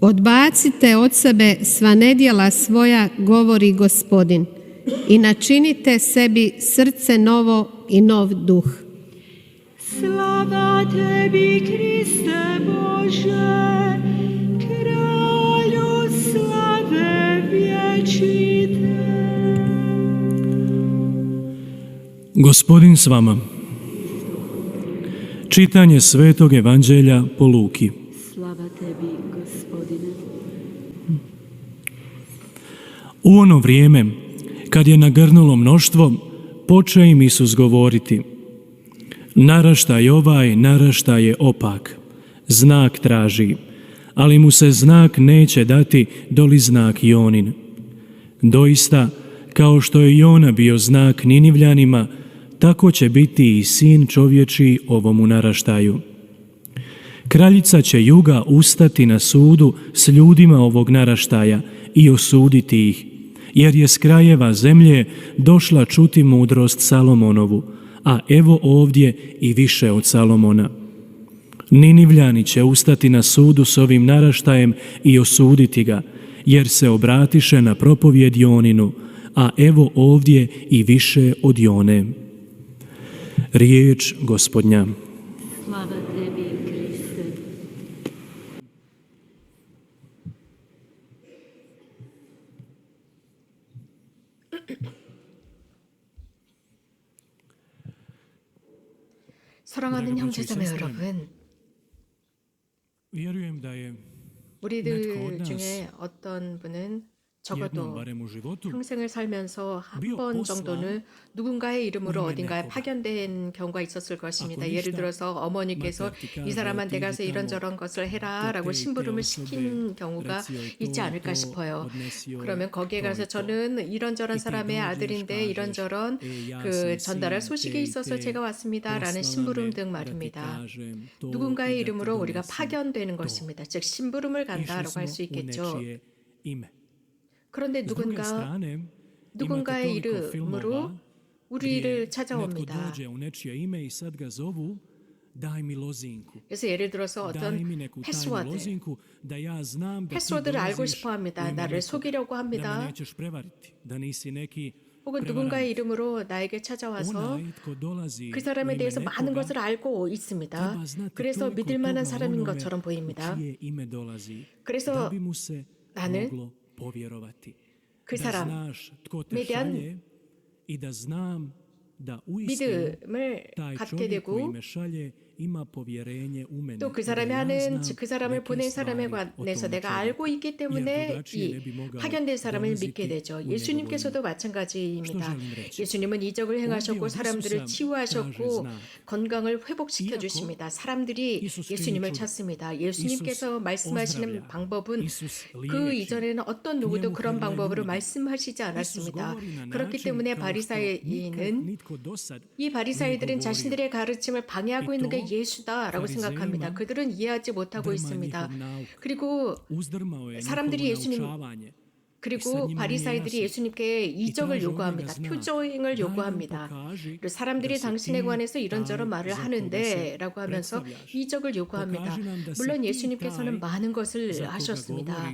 Odbacite od sebe sva nedjela svoja, govori gospodin, i načinite sebi srce novo i nov duh. Slava tebi, Kriste Bože, kralju slave vječite. Gospodin s vama. Čitanje Svetog Evanđelja po Luki. Slava tebi, Gospodine. U ono vrijeme, kad je nagrnulo mnoštvo, poče im Isus govoriti – Naraštaj ovaj, naraštaj je opak, znak traži, ali mu se znak neće dati doli znak Jonin. Doista, kao što je Jona bio znak Ninivljanima, tako će biti i sin čovječi ovomu naraštaju. Kraljica će juga ustati na sudu s ljudima ovog naraštaja i osuditi ih, jer je s krajeva zemlje došla čuti mudrost Salomonovu, a evo ovdje i više od Salomona. Ninivljani će ustati na sudu s ovim naraštajem i osuditi ga, jer se obratiše na propovjed Joninu, a evo ovdje i više od Jone. Riječ gospodnja. 네, 그렇죠. 여러분, 우리들 중에 어떤 분은 적어도 평생을 살면서 한 번 정도는 누군가의 이름으로 어딘가에. 파견된 경우가 있었을 것입니다. 예를 들어서 어머니께서 이 사람한테 "Otiđi 가서 이런저런 것을 해라라고 심부름을 시킨 경우가 있지 않을까 싶어요. 그러면 거기에 가서. 저는 이런저런 사람의 아들인데 이런저런 "E, ja 그 전달할 소식이 있어서 제가 왔습니다라는 심부름 등 말입니다. 누군가의 이름으로 우리가 파견되는 to." 것입니다. 즉 심부름을 간다라고 할 수 있겠죠. 그런데 누군가 누군가의 이름으로 우리를 찾아옵니다. 그래서 예를 들어서 어떤 패스워드, 패스워드를 알고 dolaziš 싶어 u 합니다. ime 나를 속이려고 합니다. 혹은. 누군가의 이름으로 나에게 찾아와서 그 사람에 대해서 많은 것을 알고 있습니다. 그래서 믿을 만한 사람인 것처럼 보입니다. 그래서 나는. 그 da uistinu 믿음을 갖게 되고 또 그 사람이 하는 그 사람을 보낸 사람에 관해서 내가. 알고 있기 때문에 이 파견된 사람을 믿게 되죠. 예수님께서도. 마찬가지입니다. 예수님은 이적을 행하셨고 사람들을 치유하셨고. 건강을 회복시켜 주십니다. 사람들이 예수님을. 찾습니다. 예수님께서 말씀하시는. 방법은 그. 이전에는 어떤 누구도 그런 방법으로. 말씀하시지 않았습니다. 그렇기 때문에 dosad 이 바리사이들은. 자신들의 가르침을 방해하고 있는 게또 예수다라고 생각합니다. 그들은 이해하지 못하고 있습니다. 그리고 사람들이 예수님. 그리고 바리사이들이 예수님께 이적을 요구합니다. 표적을 요구합니다. 사람들이 당신에 관해서 이런저런 말을 se 하는데 라고 하면서. 이적을 요구합니다. 물론 예수님께서는 많은 것을 하셨습니다.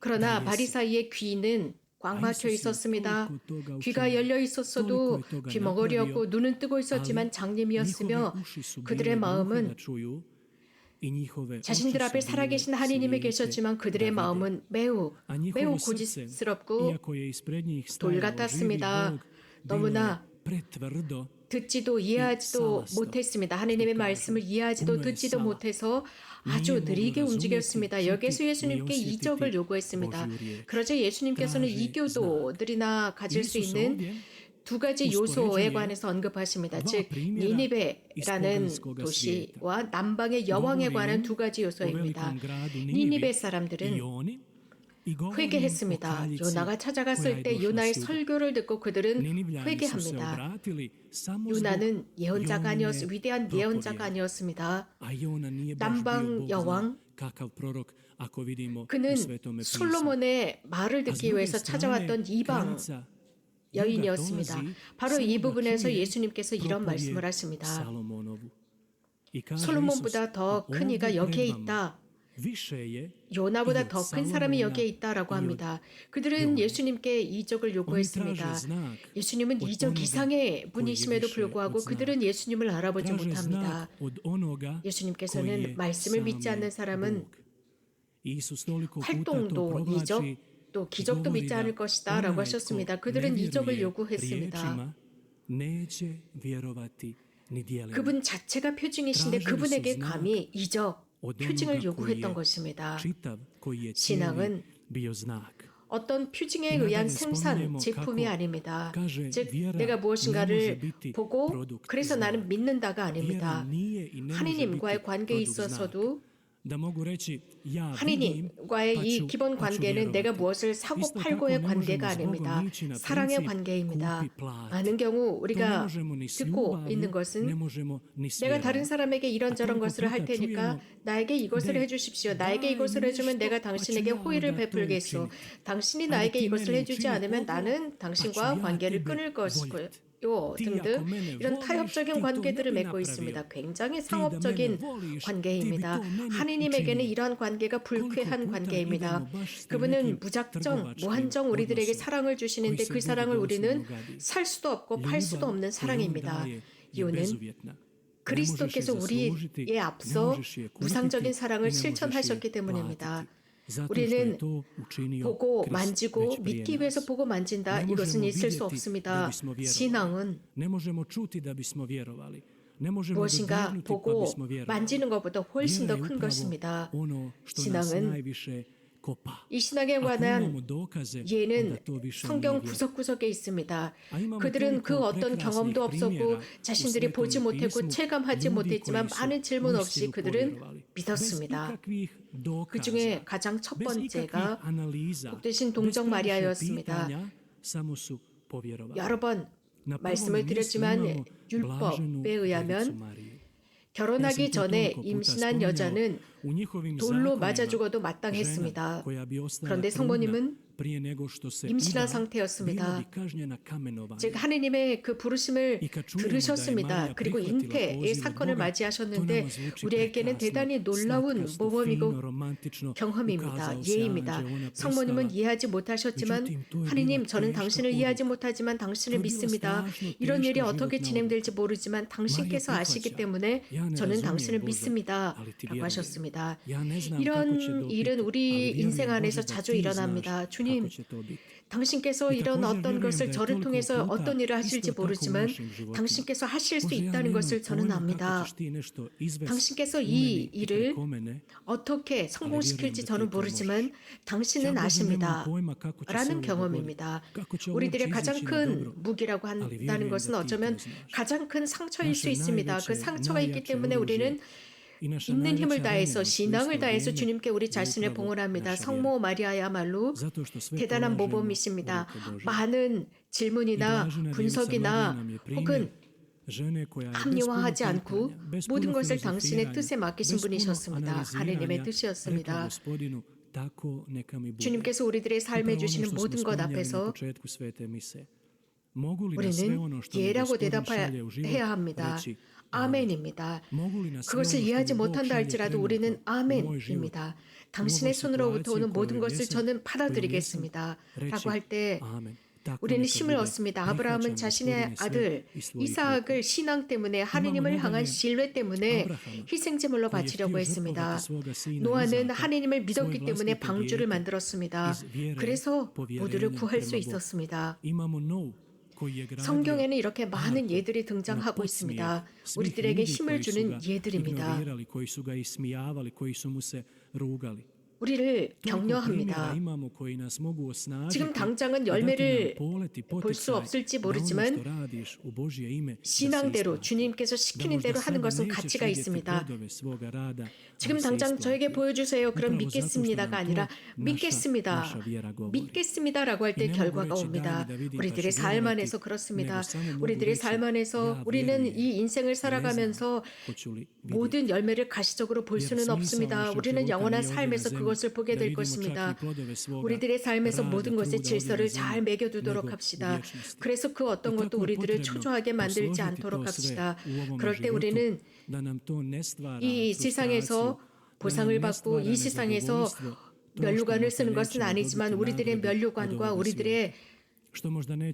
그러나 다 바리사이의 귀는 꽉 아, 이수스는 있었습니다. 귀가 열려 있었어도 귀머거리였고 나pravio, 눈은 뜨고 있었지만 장님이었으며 그들의 마음은 자신들 앞에 살아계신 slijepe 계셨지만 그들의. 마음은 매우 매우 고집스럽고 돌 같았습니다. 너무나 듣지도 이해하지도. 못했습니다. 하나님의 그러니까 말씀을 이해하지도 듣지도 사. 못해서 아주 느리게 움직였습니다. 여기서 예수님께 이적을 요구했습니다. 그러자 예수님께서는 이교도들이나 가질 수 있는 두 가지 요소에 관해서 언급하십니다. 즉 니니베라는 도시와 남방의 여왕에 관한 두 가지 요소입니다. 니니베 사람들은 회개했습니다. 요나가 찾아갔을 때 요나의 설교를 듣고 그들은 회개합니다. 요나는 예언자가 아니었 위대한 예언자가 아니었습니다. 남방 여왕 그는 솔로몬의 말을 듣기 위해서 찾아왔던 이방 여인이었습니다. 바로 이 부분에서 예수님께서 이런 말씀을 하십니다. 솔로몬보다 더 큰 이가 여기에 있다. 요나보다 더 큰 사람이 여기에 있다라고 합니다. 그들은 예수님께 이적을 요구했습니다. 예수님은 이적 이상의 분이심에도 불구하고 그들은 예수님을 알아보지 못합니다. 예수님께서는 말씀을 믿지 않는 사람은 활동도 이적 또 기적도 믿지 않을 것이다 라고 하셨습니다. 그들은 이적을 요구했습니다. 그분 자체가 표징이신데 그분에게 감히 이적, 표징을 요구했던 것입니다. 신앙은 어떤 표징에 의한 생산, 제품이 아닙니다. 즉, 내가 무엇인가를 보고 그래서 나는 믿는다가 아닙니다. 하느님과의 관계에 있어서도 하느님과의 이 기본 관계는 내가 무엇을 사고 팔고의 관계가 아닙니다. 사랑의 관계입니다. 많은 경우 우리가 듣고 있는 것은 내가 다른 사람에게 이런저런 것을 할 테니까 나에게 이것을 해주십시오. 나에게 이것을 해주면 내가 당신에게 호의를 베풀겠소. 당신이 나에게 이것을 해주지 않으면 나는 당신과 관계를 끊을 것이고요. 요 등등 이런 타협적인 관계들을 맺고 있습니다. 굉장히 상업적인 관계입니다. 하느님에게는 이러한 관계가 불쾌한 관계입니다. 그분은 무작정 무한정 우리들에게 사랑을 주시는데 그 사랑을 우리는 살 수도 없고 팔 수도 없는 사랑입니다. 이유는 그리스도께서 우리에 앞서 무상적인 사랑을 실천하셨기 때문입니다. 우리는 보고 만지고 믿기 위해서 보고 만진다. 이것은 있을 수 없습니다. 신앙은 무엇인가 보고 만지는 것보다 훨씬 더 큰 것입니다. 신앙은 이 신앙에 관한 예는 성경 구석구석에 있습니다. 그들은 그 어떤 경험도 없었고 자신들이 보지 못했고 체감하지 못했지만 많은 질문 없이 그들은 믿었습니다. 그 중에 가장 첫 번째가 복되신 동정 마리아였습니다. 여러 번 말씀을 드렸지만 율법에 의하면 결혼하기 전에 임신한 여자는 돌로 맞아 죽어도 마땅했습니다. 그런데 성모님은 임신한 상태였습니다. 즉 하느님의 그 부르심을 들으셨습니다. 그리고 잉태의 사건을 맞이하셨는데 우리에게는 대단히 놀라운 모범이고 경험입니다. 예입니다. 성모님은 이해하지 못하셨지만 하느님 저는 당신을 이해하지 못하지만 당신을 믿습니다. 이런 일이 어떻게 진행될지 모르지만 당신께서 아시기 때문에 저는 당신을 믿습니다. 라고 하셨습니다. 이런 일은 우리 인생 안에서 자주 일어납니다. 주님 주님, 당신께서 이런 어떤 것을 저를 통해서 어떤 일을 하실지 모르지만 당신께서 하실 수 있다는 것을 저는 압니다. 당신께서 이 일을 어떻게 성공시킬지 저는 모르지만 당신은 아십니다. 라는 경험입니다. 우리들의 가장 큰 무기라고 한다는 것은 어쩌면 가장 큰 상처일 수 있습니다. 그 상처가 있기 때문에 우리는 있는 힘을 다해서 신앙을 다해서 주님께 우리 자신을 봉헌합니다. 성모 마리아야말로 대단한 모범이십니다. 많은 질문이나 분석이나 혹은 합리화하지 않고 모든 것을 당신의 뜻에 맡기신 분이셨습니다. 하느님의 뜻이었습니다. 주님께서 우리들의 삶에 주시는 모든 것 앞에서 우리는 예라고 대답해야 합니다. 아멘입니다. 그것을 이해하지 못한다 할지라도 우리는 아멘입니다. 당신의 손으로부터 오는 모든 것을 저는 받아들이겠습니다. 라고 할 때 우리는 힘을 얻습니다. 아브라함은 자신의 아들 이삭을 신앙 때문에 하느님을 향한 신뢰 때문에 희생제물로 바치려고 했습니다. 노아는 하느님을 믿었기 때문에 방주를 만들었습니다. 그래서 모두를 구할 수 있었습니다. 성경에는 이렇게 많은 예들이 등장하고 있습니다. 우리들에게 힘을 주는 예들입니다. 우리를 격려합니다. 지금 당장은 열매를 볼 수 없을지 모르지만 신앙대로 주님께서 시키는 대로 하는 것은 가치가 있습니다. 지금 당장 저에게 보여주세요. 그럼 믿겠습니다가 아니라 믿겠습니다. 믿겠습니다라고 할 때 결과가 옵니다. 우리들의 삶 안에서 그렇습니다. 우리들의 삶 안에서 우리는 이 인생을 살아가면서 모든 열매를 가시적으로 볼 수는 없습니다. 우리는 영원한 삶에서 그 것을 보게 될 것입니다. 우리들의 삶에서 모든 것의 질서를 잘 매겨두도록 합시다. 그래서 그 어떤 것도 우리들을 초조하게 만들지 않도록 합시다. 그럴 때 우리는 이 세상에서 보상을 받고 이 세상에서 면류관을 쓰는 것은 아니지만 우리들의 면류관과 우리들의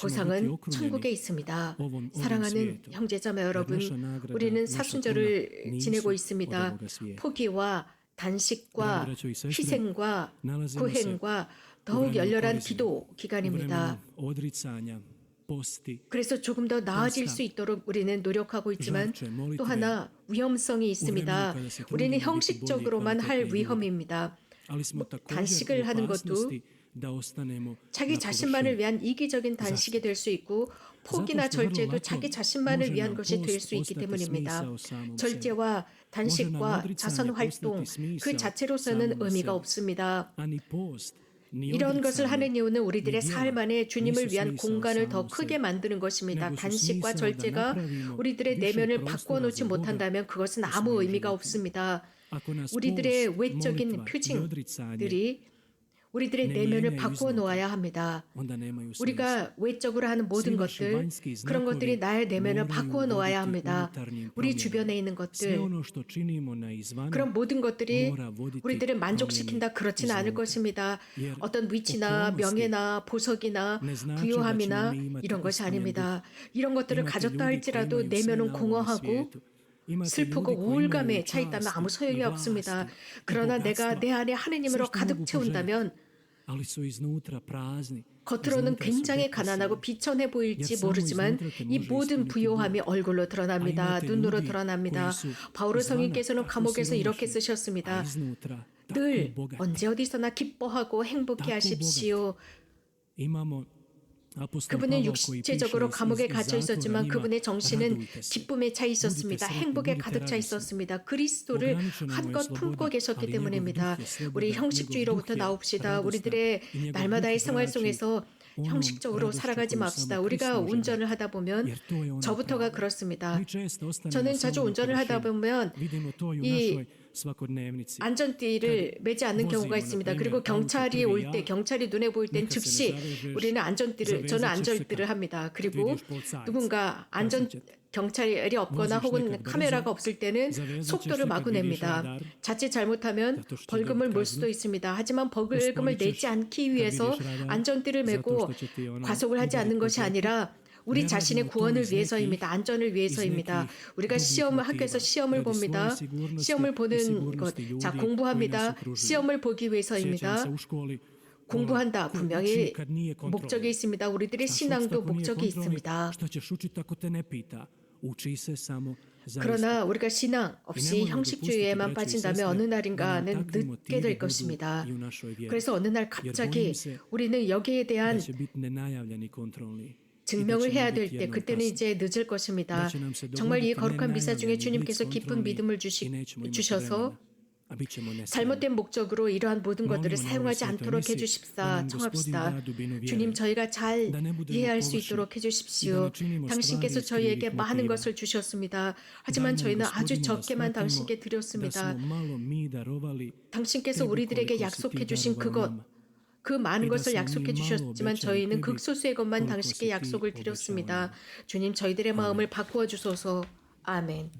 보상은 천국에 있습니다. 사랑하는 형제자매 여러분, 우리는 사순절을 지내고 있습니다. 포기와 단식과 희생과 구행과 더욱 열렬한 기도 기간입니다. 그래서 조금 더 나아질 수 있도록 우리는 노력하고 있지만 또 하나 위험성이 있습니다. 우리는 형식적으로만 할 위험입니다. 단식을 하는 것도 자기 자신만을 위한 이기적인 단식이 될 수 있고 포기나 절제도 자기 자신만을 위한 것이 될 수 있기 때문입니다. 절제와 단식과 자선 활동 그 자체로서는 의미가 없습니다. 이런 것을 하는 이유는 우리들의 삶 안에 주님을 위한 공간을 더 크게 만드는 것입니다. 단식과 절제가 우리들의 내면을 바꾸어 놓지 못한다면 그것은 아무 의미가 없습니다. 우리들의 외적인 표징들이 우리들의 내면을 바꾸어 놓아야 합니다. 우리가 외적으로 하는 모든 것들, 그런 것들이 나의 내면을 바꾸어 놓아야 합니다. 우리 주변에 있는 것들, 그런 모든 것들이 우리들을 만족시킨다 그렇지는 않을 것입니다. 어떤 위치나 명예나 보석이나 부유함이나 이런 것이 아닙니다. 이런 것들을 가졌다 할지라도 내면은 공허하고 슬프고 우울감에 차 있다면 아무 소용이 없습니다. 그러나 내가 내 안에 하느님으로 가득 채운다면 겉으로는 굉장히 가난하고 비천해 보일지 모르지만 이 모든 부요함이 얼굴로 드러납니다. 눈으로 드러납니다. 바울의 성인께서는 감옥에서 이렇게 쓰셨습니다. 늘 언제 어디서나 기뻐하고 행복해 하십시오. 그분은 육체적으로 감옥에 갇혀 있었지만 그분의 정신은 기쁨에 차 있었습니다. 행복에 가득 차 있었습니다. 그리스도를 한껏 품고 계셨기 때문입니다. 우리 형식주의로부터 나옵시다. 우리들의 날마다의 생활 속에서 형식적으로 살아가지 맙시다. 우리가 운전을 하다 보면 저부터가 그렇습니다. 저는 자주 운전을 하다 보면 이 안전띠를 매지 않는 경우가 있습니다. 그리고 경찰이 올 때, 경찰이 눈에 보일 땐 즉시 우리는 안전띠를, 저는 안전띠를 합니다. 그리고 누군가 안전, 경찰이 없거나 혹은 카메라가 없을 때는 속도를 마구 냅니다. 자칫 잘못하면 벌금을 물 수도 있습니다. 하지만 벌금을 내지 않기 위해서 안전띠를 메고 과속을 하지 않는 것이 아니라 우리 자신의 구원을 위해서입니다. 안전을 위해서입니다. 우리가 시험을 학교에서 시험을 봅니다. 시험을 보는 것. 자, 공부합니다. 시험을 보기 위해서입니다. 공부한다. 분명히 목적이 있습니다. 우리들의 신앙도 목적이 있습니다. 그러나 우리가 신앙 없이 형식주의에만 빠진다면 어느 날인가는 늦게 될 것입니다. 그래서 어느 날 갑자기 우리는 여기에 대한 증명을 해야 될 때 그때는 이제 늦을 것입니다. 정말 이 거룩한 미사 중에 주님께서 깊은 믿음을 주시, 주셔서 잘못된 목적으로 이러한 모든 것들을 사용하지 않도록 해주십사 청합시다. 주님 저희가 잘 이해할 수 있도록 해주십시오. 당신께서 저희에게 많은 것을 주셨습니다. 하지만 저희는 아주 적게만 당신께 드렸습니다. 당신께서 우리들에게 약속해 주신 그것 그 많은 것을 약속해 주셨지만 저희는 극소수의 것만 당신께 약속을 드렸습니다. 주님 저희들의 마음을 바꾸어 주소서. 아멘.